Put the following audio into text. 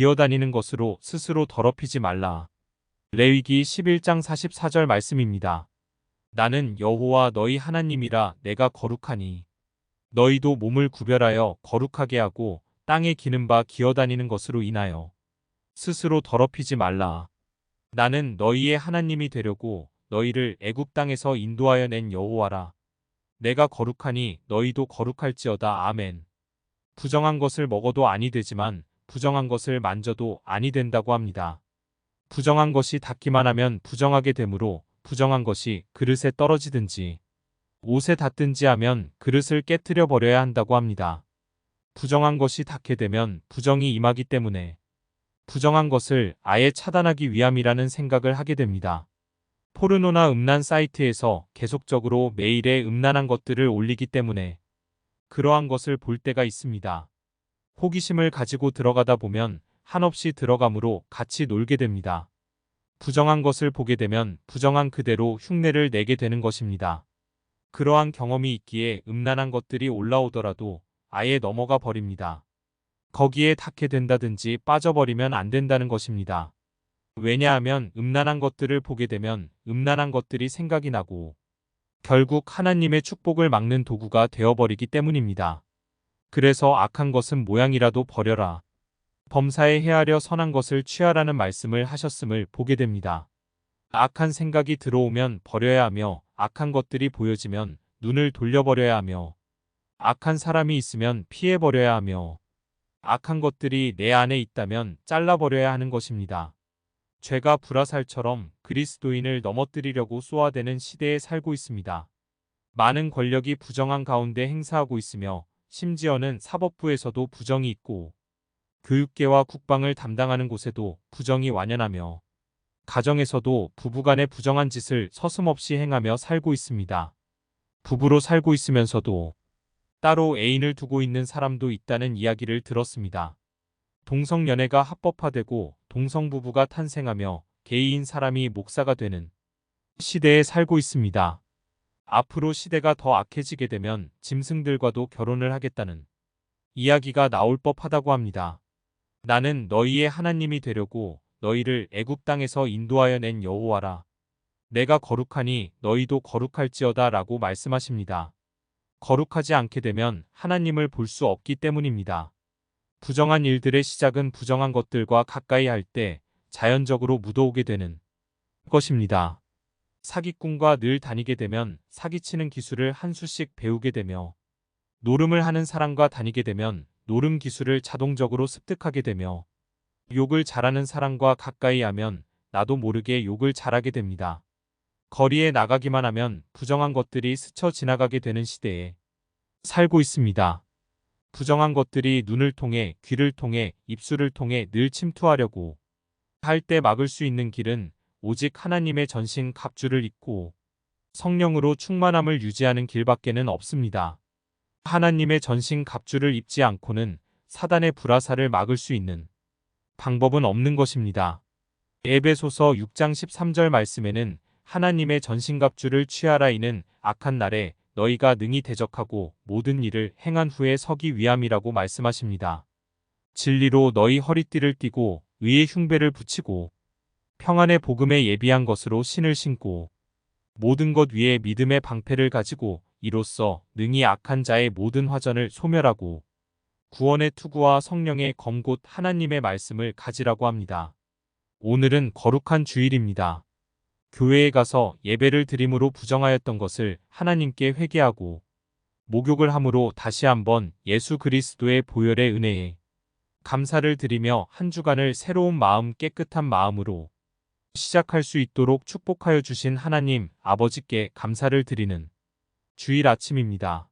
기어다니는 것으로 스스로 더럽히지 말라. 레위기 11장 44절 말씀입니다. 나는 여호와 너희 하나님이라 내가 거룩하니 너희도 몸을 구별하여 거룩하게 하고 땅에 기는 바 기어다니는 것으로 인하여 스스로 더럽히지 말라. 나는 너희의 하나님이 되려고 너희를 애굽 땅에서 인도하여 낸 여호와라. 내가 거룩하니 너희도 거룩할지어다. 아멘. 부정한 것을 먹어도 아니 되지만 부정한 것을 만져도 아니 된다고 합니다. 부정한 것이 닿기만 하면 부정하게 되므로 부정한 것이 그릇에 떨어지든지 옷에 닿든지 하면 그릇을 깨뜨려 버려야 한다고 합니다. 부정한 것이 닿게 되면 부정이 임하기 때문에 부정한 것을 아예 차단하기 위함이라는 생각을 하게 됩니다. 포르노나 음란 사이트에서 계속적으로 매일의 음란한 것들을 올리기 때문에 그러한 것을 볼 때가 있습니다. 호기심을 가지고 들어가다 보면 한없이 들어감으로 같이 놀게 됩니다. 부정한 것을 보게 되면 부정한 그대로 흉내를 내게 되는 것입니다. 그러한 경험이 있기에 음란한 것들이 올라오더라도 아예 넘어가 버립니다. 거기에 닿게 된다든지 빠져버리면 안 된다는 것입니다. 왜냐하면 음란한 것들을 보게 되면 음란한 것들이 생각이 나고 결국 하나님의 축복을 막는 도구가 되어버리기 때문입니다. 그래서 악한 것은 모양이라도 버려라. 범사에 헤아려 선한 것을 취하라는 말씀을 하셨음을 보게 됩니다. 악한 생각이 들어오면 버려야 하며 악한 것들이 보여지면 눈을 돌려버려야 하며 악한 사람이 있으면 피해버려야 하며 악한 것들이 내 안에 있다면 잘라버려야 하는 것입니다. 죄가 불화살처럼 그리스도인을 넘어뜨리려고 쏘아대는 시대에 살고 있습니다. 많은 권력이 부정한 가운데 행사하고 있으며 심지어는 사법부에서도 부정이 있고 교육계와 국방을 담당하는 곳에도 부정이 완연하며 가정에서도 부부간의 부정한 짓을 서슴없이 행하며 살고 있습니다. 부부로 살고 있으면서도 따로 애인을 두고 있는 사람도 있다는 이야기를 들었습니다. 동성연애가 합법화되고 동성부부가 탄생하며 개인 사람이 목사가 되는 시대에 살고 있습니다. 앞으로 시대가 더 악해지게 되면 짐승들과도 결혼을 하겠다는 이야기가 나올 법하다고 합니다. 나는 너희의 하나님이 되려고 너희를 애굽 땅에서 인도하여 낸 여호와라. 내가 거룩하니 너희도 거룩할지어다 라고 말씀하십니다. 거룩하지 않게 되면 하나님을 볼 수 없기 때문입니다. 부정한 일들의 시작은 부정한 것들과 가까이 할 때 자연적으로 묻어오게 되는 것입니다. 사기꾼과 늘 다니게 되면 사기치는 기술을 한 수씩 배우게 되며 노름을 하는 사람과 다니게 되면 노름 기술을 자동적으로 습득하게 되며 욕을 잘하는 사람과 가까이 하면 나도 모르게 욕을 잘하게 됩니다. 거리에 나가기만 하면 부정한 것들이 스쳐 지나가게 되는 시대에 살고 있습니다. 부정한 것들이 눈을 통해 귀를 통해 입술을 통해 늘 침투하려고 할 때 막을 수 있는 길은 오직 하나님의 전신 갑주를 입고 성령으로 충만함을 유지하는 길밖에는 없습니다. 하나님의 전신 갑주를 입지 않고는 사단의 불화살을 막을 수 있는 방법은 없는 것입니다. 에베소서 6장 13절 말씀에는 하나님의 전신갑주를 취하라 이는 악한 날에 너희가 능히 대적하고 모든 일을 행한 후에 서기 위함이라고 말씀하십니다. 진리로 너희 허리띠를 띠고 의의 흉배를 붙이고 평안의 복음에 예비한 것으로 신을 신고 모든 것 위에 믿음의 방패를 가지고 이로써 능히 악한 자의 모든 화전을 소멸하고 구원의 투구와 성령의 검곧 하나님의 말씀을 가지라고 합니다. 오늘은 거룩한 주일입니다. 교회에 가서 예배를 드림으로 부정하였던 것을 하나님께 회개하고 목욕을 함으로 다시 한번 예수 그리스도의 보혈의 은혜에 감사를 드리며 한 주간을 새로운 마음 깨끗한 마음으로 시작할 수 있도록 축복하여 주신 하나님 아버지께 감사를 드리는 주일 아침입니다.